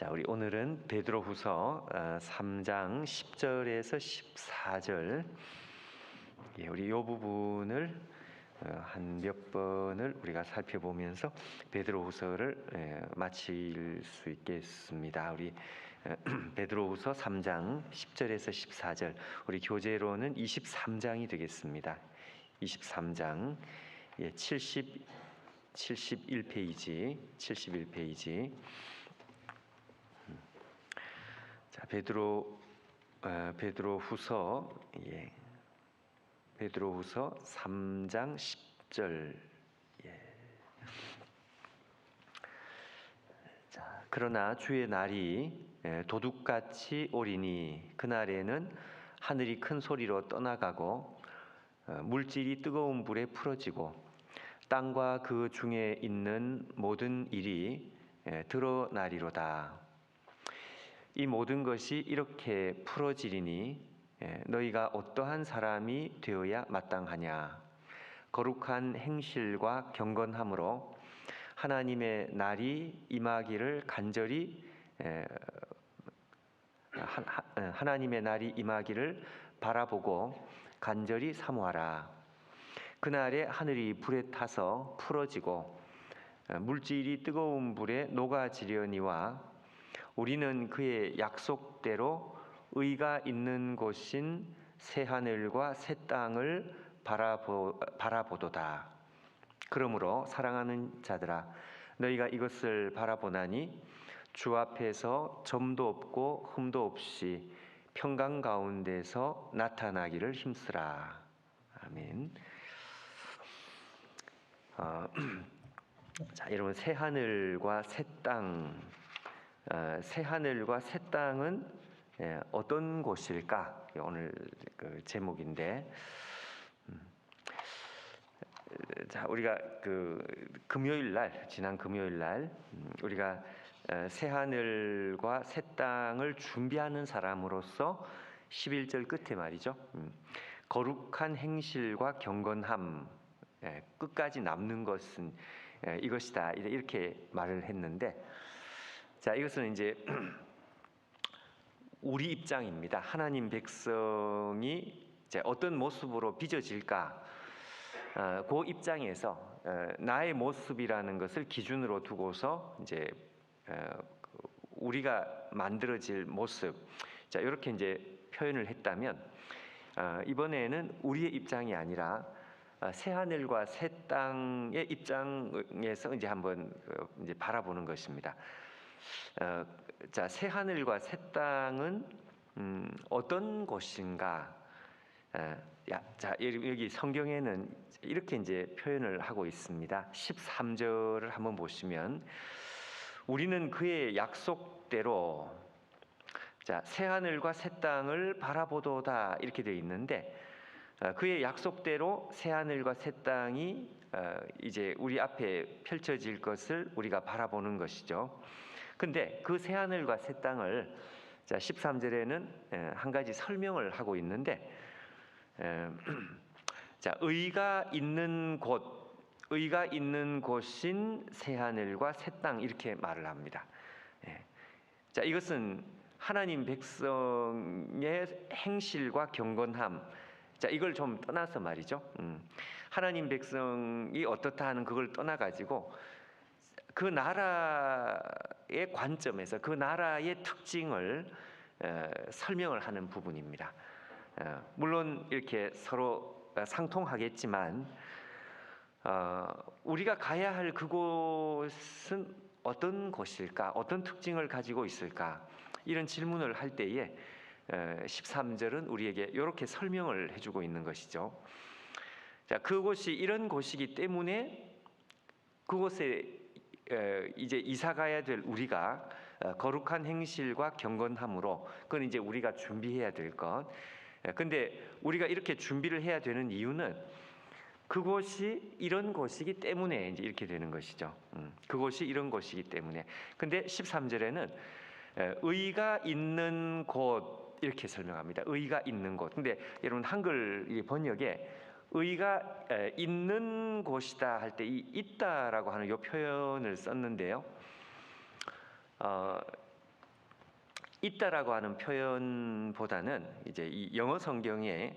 자, 우리 오늘은 베드로후서 3장 10절에서 14절 예, 우리 이 부분을 어, 한몇 번을 우리가 살펴보면서 베드로후서를 예, 마칠 수 있겠습니다. 우리 어, 베드로후서 3장 10절에서 14절 우리 교재로는 23장이 되겠습니다. 23장 예, 70 71페이지 71페이지 자 베드로 어, 베드로 후서 예. 베드로 후서 3장 10절 예. 자 그러나 주의 날이 예, 도둑같이 오리니 그날에는 하늘이 큰 소리로 떠나가고 어, 물질이 뜨거운 불에 풀어지고 땅과 그 중에 있는 모든 일이 예, 드러나리로다. 이 모든 것이 이렇게 풀어지리니 예, 너희가 어떠한 사람이 되어야 마땅하냐? 거룩한 행실과 경건함으로 하나님의 날이 임하기를 간절히 예, 하나님의 날이 임하기를 바라보고 간절히 사모하라. 그날에 하늘이 불에 타서 풀어지고 물질이 뜨거운 불에 녹아지려니와 우리는 그의 약속대로 의가 있는 곳인 새 하늘과 새 땅을 바라보, 바라보도다. 그러므로 사랑하는 자들아 너희가 이것을 바라보나니 주 앞에서 점도 없고 흠도 없이 평강 가운데서 나타나기를 힘쓰라. 아멘. 어, 자, 여러분 새 하늘과 새 땅, 어, 새 하늘과 새 땅은 예, 어떤 곳일까? 오늘 그 제목인데, 음, 자 우리가 그 금요일 날 지난 금요일 날 음, 우리가 어, 새 하늘과 새 땅을 준비하는 사람으로서 11절 끝에 말이죠. 음, 거룩한 행실과 경건함 예, 끝까지 남는 것은 예, 이것이다 이렇게 말을 했는데 자 이것은 이제 우리 입장입니다. 하나님 백성이 이제 어떤 모습으로 빚어질까 어, 그 입장에서 어, 나의 모습이라는 것을 기준으로 두고서 이제 어, 우리가 만들어질 모습 자 이렇게 이제 표현을 했다면 어, 이번에는 우리의 입장이 아니라 어, 새 하늘과 새 땅의 입장에서 이제 한번 어, 이제 바라보는 것입니다. 어, 자, 새 하늘과 새 땅은 음, 어떤 곳인가? 야, 자 여기 성경에는 이렇게 이제 표현을 하고 있습니다. 13절을 한번 보시면 우리는 그의 약속대로 자, 새 하늘과 새 땅을 바라보도다 이렇게 되어 있는데 어, 그의 약속대로 새 하늘과 새 땅이 어, 이제 우리 앞에 펼쳐질 것을 우리가 바라보는 것이죠. 근데 그 새 하늘과 새 땅을 자 13절에는 한 가지 설명을 하고 있는데 자 의가 있는 곳 의가 있는 곳인 새 하늘과 새 땅 이렇게 말을 합니다. 예. 자 이것은 하나님 백성의 행실과 경건함 자 이걸 좀 떠나서 말이죠. 음. 하나님 백성이 어떻다 하는 그걸 떠나 가지고 그 나라의 관점에서 그 나라의 특징을 에, 설명을 하는 부분입니다. 에, 물론 이렇게 서로 상통하겠지만 어, 우리가 가야 할 그곳은 어떤 곳일까? 어떤 특징을 가지고 있을까? 이런 질문을 할 때에 13절은 우리에게 이렇게 설명을 해주고 있는 것이죠. 자, 그곳이 이런 곳이기 때문에 그곳에 이제 이사 가야 될 우리가 어, 거룩한 행실과 경건함으로 그건 이제 우리가 준비해야 될 것. 근데 우리가 이렇게 준비를 해야 되는 이유는 그곳이 이런 곳이기 때문에 이제 이렇게 되는 것이죠. 음, 그곳이 이런 곳이기 때문에. 근데 13절에는 의가 있는 곳 이렇게 설명합니다. 의가 있는 곳. 근데 여러분 한글 번역에 의가 있는 곳이다 할 때 이 있다라고 하는 이 표현을 썼는데요. 어, 있다라고 하는 표현보다는 이제 이 영어 성경에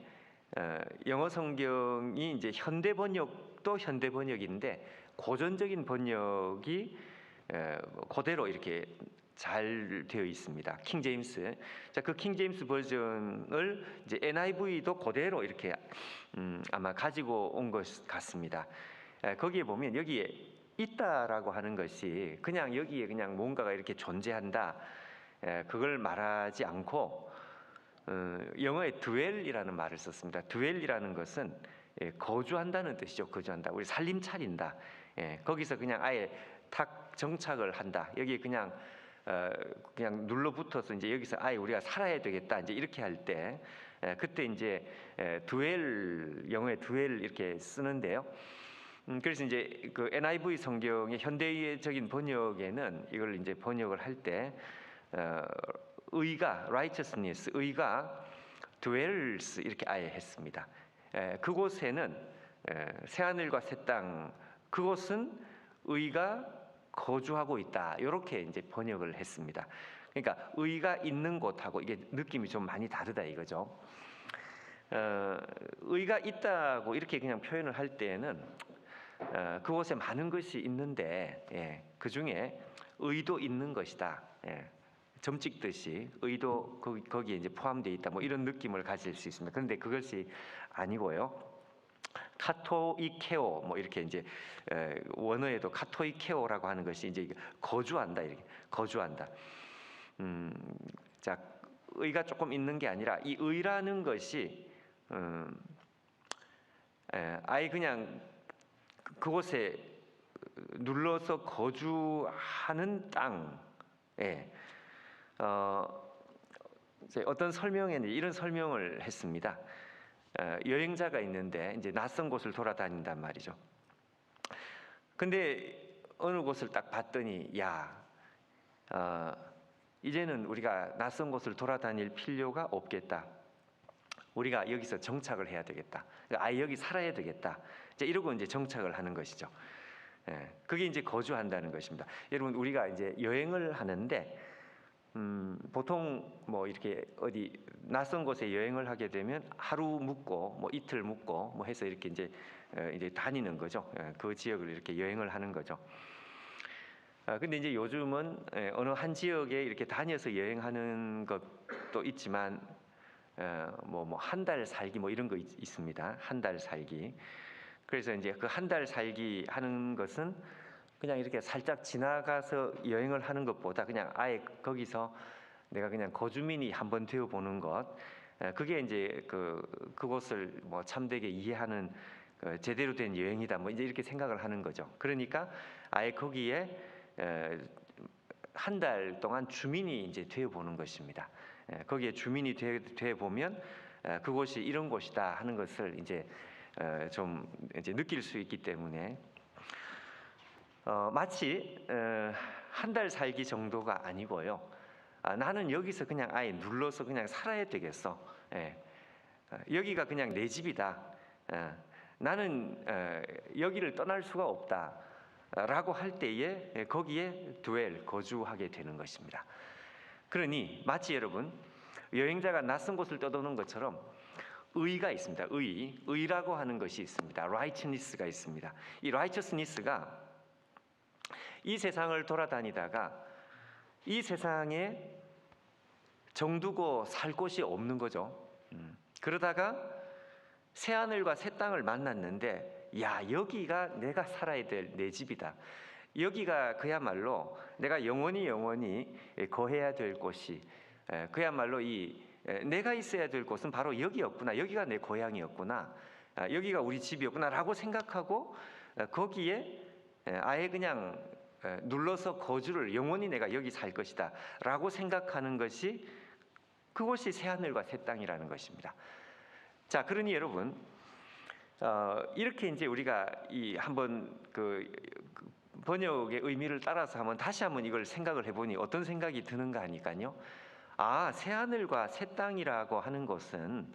어, 영어 성경이 이제 현대 번역도 현대 번역인데 고전적인 번역이 어, 그대로 이렇게 잘 되어 있습니다. 킹 제임스. 자, 그 킹 제임스 버전을 이제 NIV도 그대로 이렇게 음, 아마 가지고 온 것 같습니다. 에, 거기에 보면 여기에 있다라고 하는 것이 그냥 여기에 그냥 뭔가가 이렇게 존재한다. 에, 그걸 말하지 않고 어, 영어에 dwell이라는 말을 썼습니다. dwell이라는 것은 예, 거주한다는 뜻이죠. 거주한다. 우리 살림 차린다. 예, 거기서 그냥 아예 탁 정착을 한다. 여기 그냥 어, 그냥 눌러붙어서 이제 여기서 아예 우리가 살아야 되겠다. 이제 이렇게 할 때 그때 이제 에, dwell 영어에 dwell 이렇게 쓰는데요. 음, 그래서 이제 그 NIV 성경의 현대적인 번역에는 이걸 이제 번역을 할때 어, 의가 righteousness 의가 dwells 이렇게 아예 했습니다. 에, 그곳에는 에, 새 하늘과 새 땅 그곳은 의가 거주하고 있다. 이렇게 이제 번역을 했습니다. 그러니까 의가 있는 곳하고 이게 느낌이 좀 많이 다르다 이거죠. 어, 의가 있다고 이렇게 그냥 표현을 할 때에는 어, 그곳에 많은 것이 있는데 예, 그 중에 의도 있는 것이다. 예, 점 찍듯이 의도 거기, 거기에 이제 포함되어 있다. 뭐 이런 느낌을 가질 수 있습니다. 그런데 그것이 아니고요. 카토이케오 뭐 이렇게 이제 에, 원어에도 카토이케오라고 하는 것이 이제 거주한다 이렇게 거주한다. 음, 자 의가 조금 있는 게 아니라 이 의라는 것이 음, 에, 아예 그냥 그- 그곳에 눌러서 거주하는 땅에 어, 이제 어떤 설명에는 이런 설명을 했습니다. 어, 여행자가 있는데 이제 낯선 곳을 돌아다닌단 말이죠. 근데 어느 곳을 딱 봤더니 야, 어, 이제는 우리가 낯선 곳을 돌아다닐 필요가 없겠다. 우리가 여기서 정착을 해야 되겠다. 아예 여기 살아야 되겠다. 이제 이러고 이제 정착을 하는 것이죠. 예, 그게 이제 거주한다는 것입니다. 여러분 우리가 이제 여행을 하는데 음, 보통 뭐 이렇게 어디 낯선 곳에 여행을 하게 되면 하루 묵고 뭐 이틀 묵고 뭐 해서 이렇게 이제 어, 이제 다니는 거죠. 예, 그 지역을 이렇게 여행을 하는 거죠. 아, 근데 이제 요즘은 예, 어느 한 지역에 이렇게 다녀서 여행하는 것도 있지만 뭐뭐한 달 살기 뭐 이런 거 있, 있습니다. 한 달 살기. 그래서 이제 그 한 달 살기 하는 것은 그냥 이렇게 살짝 지나가서 여행을 하는 것보다 그냥 아예 거기서 내가 그냥 거주민이 한번 되어 보는 것 에, 그게 이제 그 그곳을 뭐 참되게 이해하는 그 제대로 된 여행이다 뭐 이제 이렇게 생각을 하는 거죠. 그러니까 아예 거기에 한 달 동안 주민이 이제 되어 보는 것입니다. 에, 거기에 주민이 되, 되 보면 에, 그곳이 이런 곳이다 하는 것을 이제 에, 좀 이제 느낄 수 있기 때문에 어, 마치 한달 살기 정도가 아니고요. 아, 나는 여기서 그냥 아예 눌러서 그냥 살아야 되겠어. 예. 어, 여기가 그냥 내 집이다. 예. 나는 어, 여기를 떠날 수가 없다. 라고 할 때에 예, 거기에 두엘 거주하게 되는 것입니다. 그러니 마치 여러분 여행자가 낯선 곳을 떠도는 것처럼 의가 있습니다. 의, 의라고 하는 것이 있습니다. righteousness가 있습니다. 이 righteousness가 이 세상을 돌아다니다가 이 세상에 정두고 살 곳이 없는 거죠. 음. 그러다가 새 하늘과 새 땅을 만났는데, 야 여기가 내가 살아야 될 내 집이다. 여기가 그야말로 내가 영원히 영원히 거해야 될 곳이 에, 그야말로 이 에, 내가 있어야 될 곳은 바로 여기였구나. 여기가 내 고향이었구나. 아, 여기가 우리 집이었구나라고 생각하고 에, 거기에 에, 아예 그냥 에, 눌러서 거주를 영원히 내가 여기 살 것이다 라고 생각하는 것이 그것이 새 하늘과 새 땅이라는 것입니다. 자, 그러니 여러분 어, 이렇게 이제 우리가 이 한번 그, 그 번역의 의미를 따라서 한번 다시 한번 이걸 생각을 해보니 어떤 생각이 드는가 하니까요. 아, 새 하늘과 새 땅이라고 하는 것은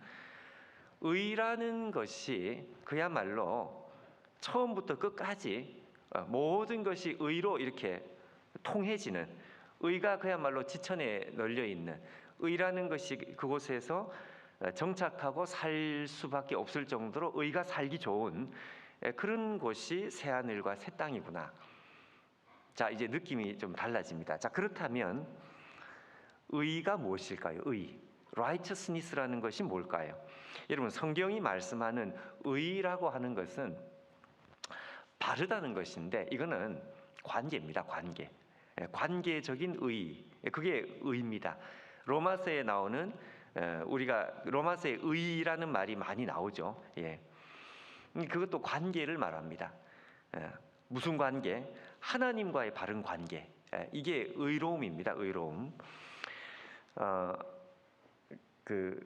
의라는 것이 그야말로 처음부터 끝까지 어, 모든 것이 의로 이렇게 통해지는 의가 그야말로 지천에 널려 있는 의라는 것이 그곳에서 어, 정착하고 살 수밖에 없을 정도로 의가 살기 좋은 에, 그런 곳이 새 하늘과 새 땅이구나. 자, 이제 느낌이 좀 달라집니다. 자, 그렇다면 의가 무엇일까요? 의. righteousness라는 것이 뭘까요? 여러분 성경이 말씀하는 의라고 하는 것은 바르다는 것인데 이거는 관계입니다. 관계. 예, 관계적인 의. 예, 그게 의입니다. 로마서에 나오는 에, 우리가 로마서에 의라는 말이 많이 나오죠. 예. 음, 그것도 관계를 말합니다. 예, 무슨 관계? 하나님과의 바른 관계. 예, 이게 의로움입니다. 의로움. 어, 그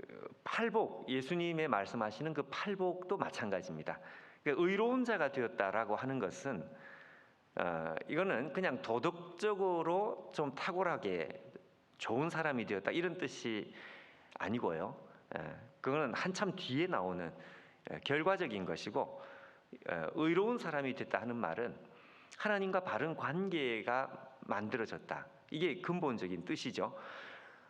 팔복 예수님의 말씀하시는 그 팔복도 마찬가지입니다. 그러니까 의로운 자가 되었다라고 하는 것은 어, 이거는 그냥 도덕적으로 좀 탁월하게 좋은 사람이 되었다 이런 뜻이 아니고요. 에, 그거는 한참 뒤에 나오는 에, 결과적인 것이고 에, 의로운 사람이 됐다 하는 말은 하나님과 바른 관계가 만들어졌다. 이게 근본적인 뜻이죠.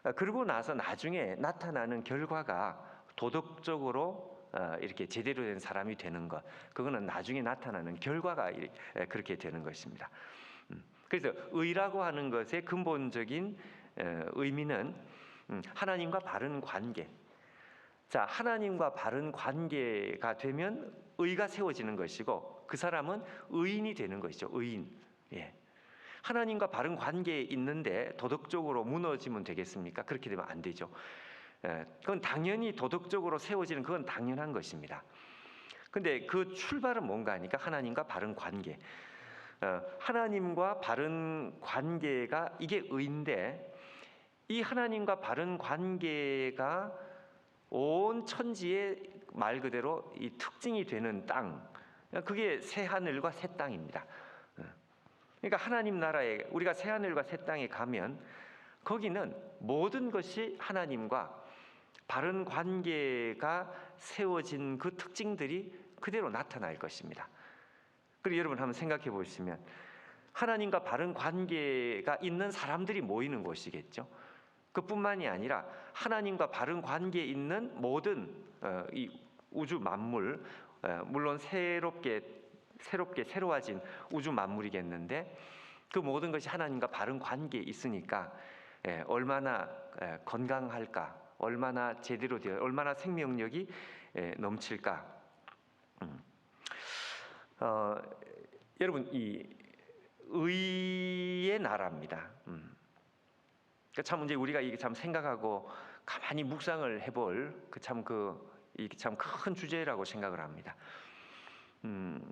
어, 그러고 나서 나중에 나타나는 결과가 도덕적으로 어, 이렇게 제대로 된 사람이 되는 것, 그거는 나중에 나타나는 결과가 그렇게 되는 것입니다. 음, 그래서 의라고 하는 것의 근본적인 에, 의미는 음, 하나님과 바른 관계. 자, 하나님과 바른 관계가 되면 의가 세워지는 것이고 그 사람은 의인이 되는 것이죠. 의인. 예. 하나님과 바른 관계에 있는데 도덕적으로 무너지면 되겠습니까? 그렇게 되면 안 되죠. 예, 그건 당연히 도덕적으로 세워지는 그건 당연한 것입니다. 근데 그 출발은 뭔가 하니까 하나님과 바른 관계. 어, 하나님과 바른 관계가 이게 의인데 이 하나님과 바른 관계가 온 천지의 말 그대로 이 특징이 되는 땅. 그게 새 하늘과 새 땅입니다. 어. 그러니까 하나님 나라에 우리가 새 하늘과 새 땅에 가면 거기는 모든 것이 하나님과 바른 관계가 세워진 그 특징들이 그대로 나타날 것입니다. 그리고 여러분 한번 생각해 보시면 하나님과 바른 관계가 있는 사람들이 모이는 곳이겠죠. 그뿐만이 아니라 하나님과 바른 관계에 있는 모든 어, 이 우주 만물, 어, 물론 새롭게 새롭게 새로워진 우주 만물이겠는데 그 모든 것이 하나님과 바른 관계에 있으니까 예, 얼마나 예, 건강할까, 얼마나 제대로 되어, 얼마나 생명력이 예, 넘칠까. 음. 어, 여러분 이 의의 나라입니다. 음. 그참 이제 우리가 이게 참 생각하고 가만히 묵상을 해볼 그 참 그 이게 참 큰 주제라고 생각을 합니다. 음,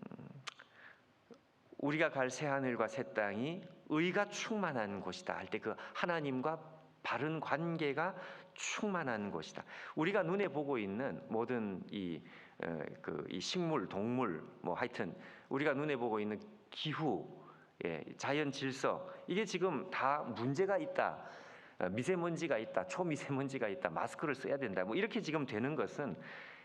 우리가 갈 새 하늘과 새 땅이 의가 충만한 곳이다 할 때 그 하나님과 바른 관계가 충만한 곳이다. 우리가 눈에 보고 있는 모든 이, 어, 그, 이 식물, 동물, 뭐 하여튼 우리가 눈에 보고 있는 기후, 예, 자연 질서 이게 지금 다 문제가 있다. 어, 미세먼지가 있다, 초미세먼지가 있다, 마스크를 써야 된다. 뭐 이렇게 지금 되는 것은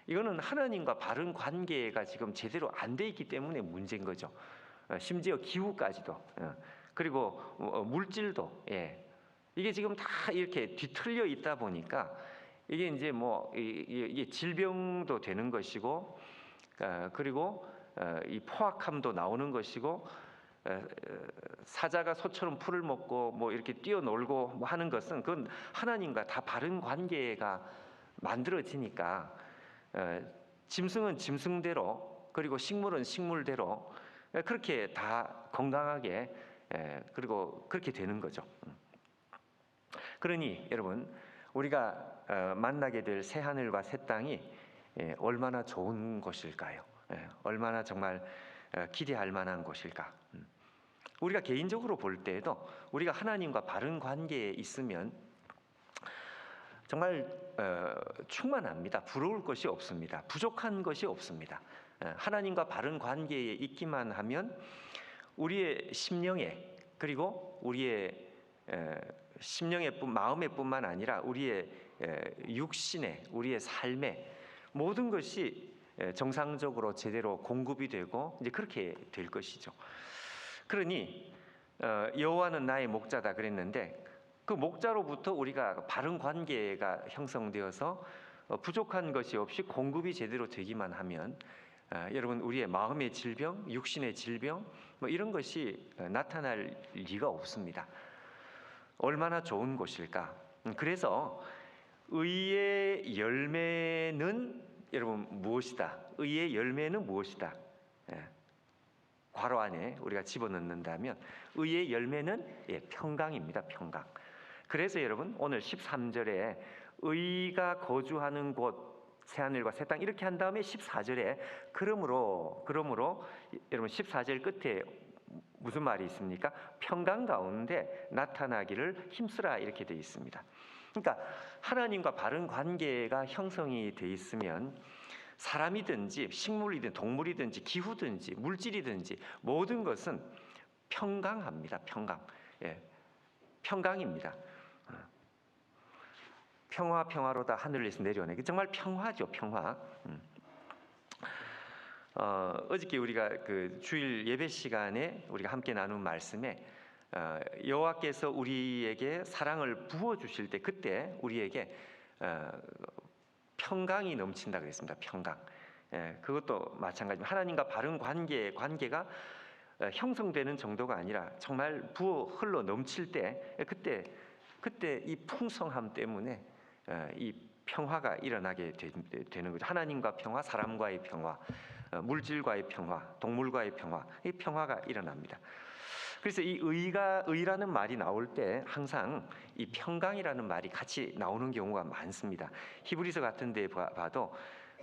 이거는 하나님과 바른 관계가 지금 제대로 안 돼 있기 때문에 문제인 거죠. 어, 심지어 기후까지도 어, 그리고 어, 물질도 예. 이게 지금 다 이렇게 뒤틀려 있다 보니까 이게 이제 뭐 이게 질병도 되는 것이고 어, 그리고 어, 이 포악함도 나오는 것이고 어, 어, 사자가 소처럼 풀을 먹고 뭐 이렇게 뛰어놀고 뭐 하는 것은 그건 하나님과 다 바른 관계가 만들어지니까 어, 짐승은 짐승대로 그리고 식물은 식물대로 에, 그렇게 다 건강하게 에, 그리고 그렇게 되는 거죠. 음. 그러니 여러분 우리가 어, 만나게 될 새 하늘과 새 땅이 예, 얼마나 좋은 곳일까요? 예, 얼마나 정말 어, 기대할 만한 곳일까? 음. 우리가 개인적으로 볼 때에도 우리가 하나님과 바른 관계에 있으면 정말 어, 충만합니다. 부러울 것이 없습니다. 부족한 것이 없습니다. 어, 하나님과 바른 관계에 있기만 하면 우리의 심령에 그리고 우리의 에, 심령의 뿐 마음의 뿐만 아니라 우리의 에, 육신에 우리의 삶에 모든 것이 에, 정상적으로 제대로 공급이 되고 이제 그렇게 될 것이죠. 그러니 어, 여호와는 나의 목자다 그랬는데 그 목자로부터 우리가 바른 관계가 형성되어서 어, 부족한 것이 없이 공급이 제대로 되기만 하면 어, 여러분 우리의 마음의 질병, 육신의 질병 뭐 이런 것이 어, 나타날 리가 없습니다. 얼마나 좋은 곳일까? 음, 그래서 의의 열매는 여러분 무엇이다? 의의 열매는 무엇이다? 예. 괄호 안에 우리가 집어넣는다면 의의 열매는 예, 평강입니다. 평강. 그래서 여러분 오늘 13절에 의가 거주하는 곳 새하늘과 새 땅 이렇게 한 다음에 14절에 그러므로 그러므로 여러분 14절 끝에 무슨 말이 있습니까? 평강 가운데 나타나기를 힘쓰라 이렇게 되어 있습니다. 그러니까 하나님과 바른 관계가 형성이 돼 있으면 사람이든지 식물이든 동물이든지 기후든지 물질이든지 모든 것은 평강합니다. 평강. 예. 평강입니다. 어. 평화 평화로다 하늘에서 내려오네. 정말 평화죠, 평화. 음. 어, 어저께 우리가 그 주일 예배 시간에 우리가 함께 나눈 말씀에 어, 여호와께서 우리에게 사랑을 부어 주실 때 그때 우리에게 어, 평강이 넘친다 그랬습니다. 평강. 예, 그것도 마찬가지입니다. 하나님과 바른 관계 관계가 어, 형성되는 정도가 아니라 정말 부어 흘러 넘칠 때 그때 그때 이 풍성함 때문에 어, 이 평화가 일어나게 되, 는 거죠. 하나님과 평화, 사람과의 평화, 어, 물질과의 평화, 동물과의 평화, 이 평화가 일어납니다. 그래서 이 의가 의라는 말이 나올 때 항상 이 평강이라는 말이 같이 나오는 경우가 많습니다. 히브리서 같은 데 봐도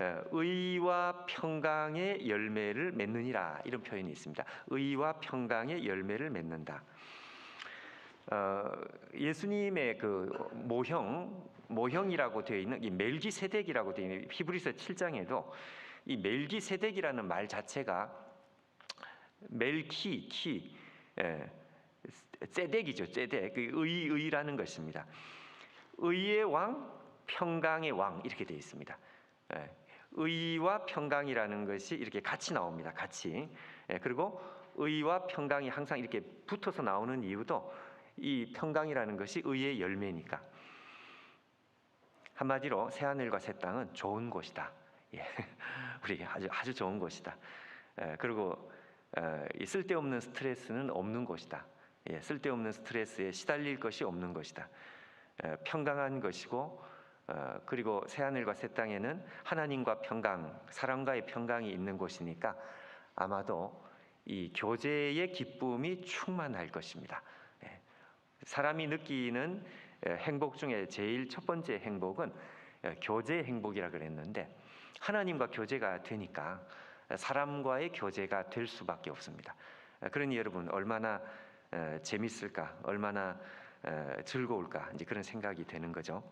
어, 의와 평강의 열매를 맺느니라 이런 표현이 있습니다. 의와 평강의 열매를 맺는다. 어, 예수님의 그 모형 모형이라고 되어 있는 이 멜기세덱이라고 되어 있는 히브리서 7장에도 이 멜기세덱이라는 말 자체가 멜키 키 예, 세덱이죠 세덱 그 의 의라는 것입니다. 의의 왕 평강의 왕 이렇게 되어 있습니다. 예, 의와 평강이라는 것이 이렇게 같이 나옵니다. 같이 예, 그리고 의와 평강이 항상 이렇게 붙어서 나오는 이유도 이 평강이라는 것이 의의 열매니까 한마디로 새 하늘과 새 땅은 좋은 곳이다. 예, 우리 아주 아주 좋은 곳이다. 예, 그리고 어, 이 쓸데없는 스트레스는 없는 곳이다. 예, 쓸데없는 스트레스에 시달릴 것이 없는 것이다. 예, 평강한 것이고 어, 그리고 새 하늘과 새 땅에는 하나님과 평강, 사랑과의 평강이 있는 곳이니까 아마도 이 교제의 기쁨이 충만할 것입니다. 예, 사람이 느끼는 예, 행복 중에 제일 첫 번째 행복은 예, 교제 행복이라 그랬는데 하나님과 교제가 되니까 사람과의 교제가 될 수밖에 없습니다. 그러니 여러분 얼마나 에, 재밌을까, 얼마나 에, 즐거울까 이제 그런 생각이 되는 거죠.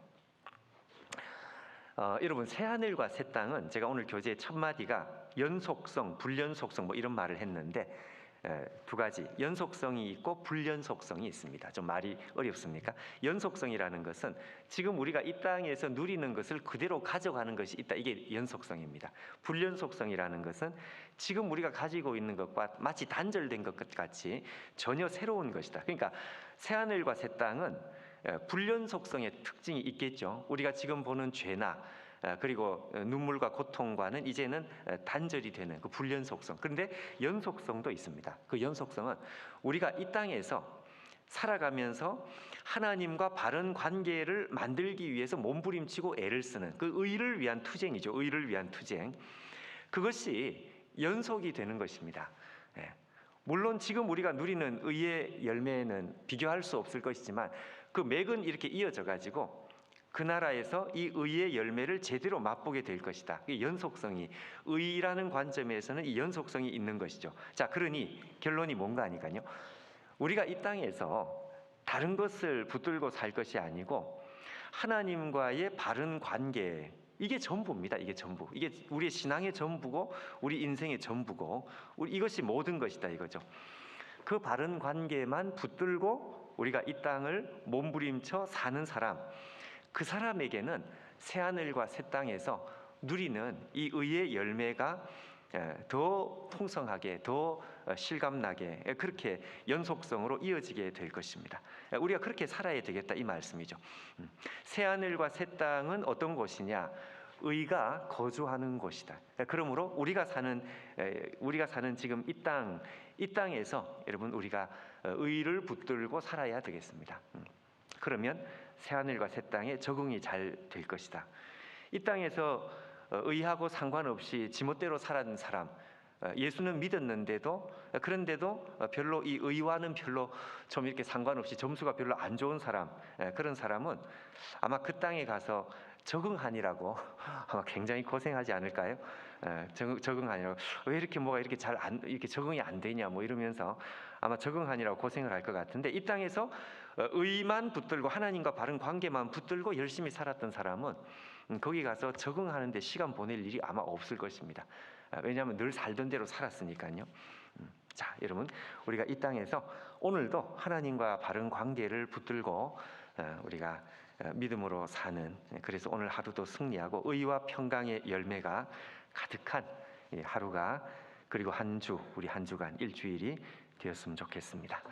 어, 여러분 새 하늘과 새 땅은 제가 오늘 교재의 첫 마디가 연속성, 불연속성 뭐 이런 말을 했는데 에, 두 가지 연속성이 있고 불연속성이 있습니다. 좀 말이 어렵습니까? 연속성이라는 것은 지금 우리가 이 땅에서 누리는 것을 그대로 가져가는 것이 있다. 이게 연속성입니다. 불연속성이라는 것은 지금 우리가 가지고 있는 것과 마치 단절된 것 같이 전혀 새로운 것이다. 그러니까 새 하늘과 새 땅은 에, 불연속성의 특징이 있겠죠. 우리가 지금 보는 죄나 아, 그리고 눈물과 고통과는 이제는 단절이 되는 그 불연속성. 그런데 연속성도 있습니다. 그 연속성은 우리가 이 땅에서 살아가면서 하나님과 바른 관계를 만들기 위해서 몸부림치고 애를 쓰는 그 의를 위한 투쟁이죠. 의를 위한 투쟁. 그것이 연속이 되는 것입니다. 예. 물론 지금 우리가 누리는 의의 열매는 비교할 수 없을 것이지만 그 맥은 이렇게 이어져 가지고 그 나라에서 이 의의 열매를 제대로 맛보게 될 것이다. 이 연속성이 의라는 관점에서는 이 연속성이 있는 것이죠. 자, 그러니 결론이 뭔가 하니까요. 우리가 이 땅에서 다른 것을 붙들고 살 것이 아니고 하나님과의 바른 관계 이게 전부입니다. 이게 전부. 이게 우리의 신앙의 전부고 우리 인생의 전부고 우리 이것이 모든 것이다 이거죠. 그 바른 관계만 붙들고 우리가 이 땅을 몸부림쳐 사는 사람 그 사람에게는 새 하늘과 새 땅에서 누리는 이 의의 열매가 예, 더 풍성하게 더 어, 실감나게 예, 그렇게 연속성으로 이어지게 될 것입니다. 예, 우리가 그렇게 살아야 되겠다 이 말씀이죠. 음, 새 하늘과 새 땅은 어떤 곳이냐? 의가 거주하는 곳이다. 예, 그러므로 우리가 사는 에, 우리가 사는 지금 이 땅, 이 땅에서 여러분 우리가 어, 의를 붙들고 살아야 되겠습니다. 음, 그러면 새 하늘과 새 땅에 적응이 잘 될 것이다. 이 땅에서 어, 의하고 상관없이 지멋대로 살았는 사람, 어, 예수는 믿었는데도 어, 그런데도 어, 별로 이 의와는 별로 좀 이렇게 상관없이 점수가 별로 안 좋은 사람 예, 그런 사람은 아마 그 땅에 가서 적응하니라고 아마 굉장히 고생하지 않을까요? 예, 적응, 적응하니라고 왜 이렇게 뭐가 이렇게 잘 안 이렇게 적응이 안 되냐 뭐 이러면서 아마 적응하니라고 고생을 할 것 같은데 이 땅에서 어, 의만 붙들고 하나님과 바른 관계만 붙들고 열심히 살았던 사람은 음, 거기 가서 적응하는데 시간 보낼 일이 아마 없을 것입니다. 아, 왜냐하면 늘 살던 대로 살았으니까요. 음, 자, 여러분, 우리가 이 땅에서 오늘도 하나님과 바른 관계를 붙들고 어, 우리가 어, 믿음으로 사는 예, 그래서 오늘 하루도 승리하고 의와 평강의 열매가 가득한 이 하루가 그리고 한 주 우리 한 주간 일주일이 되었으면 좋겠습니다.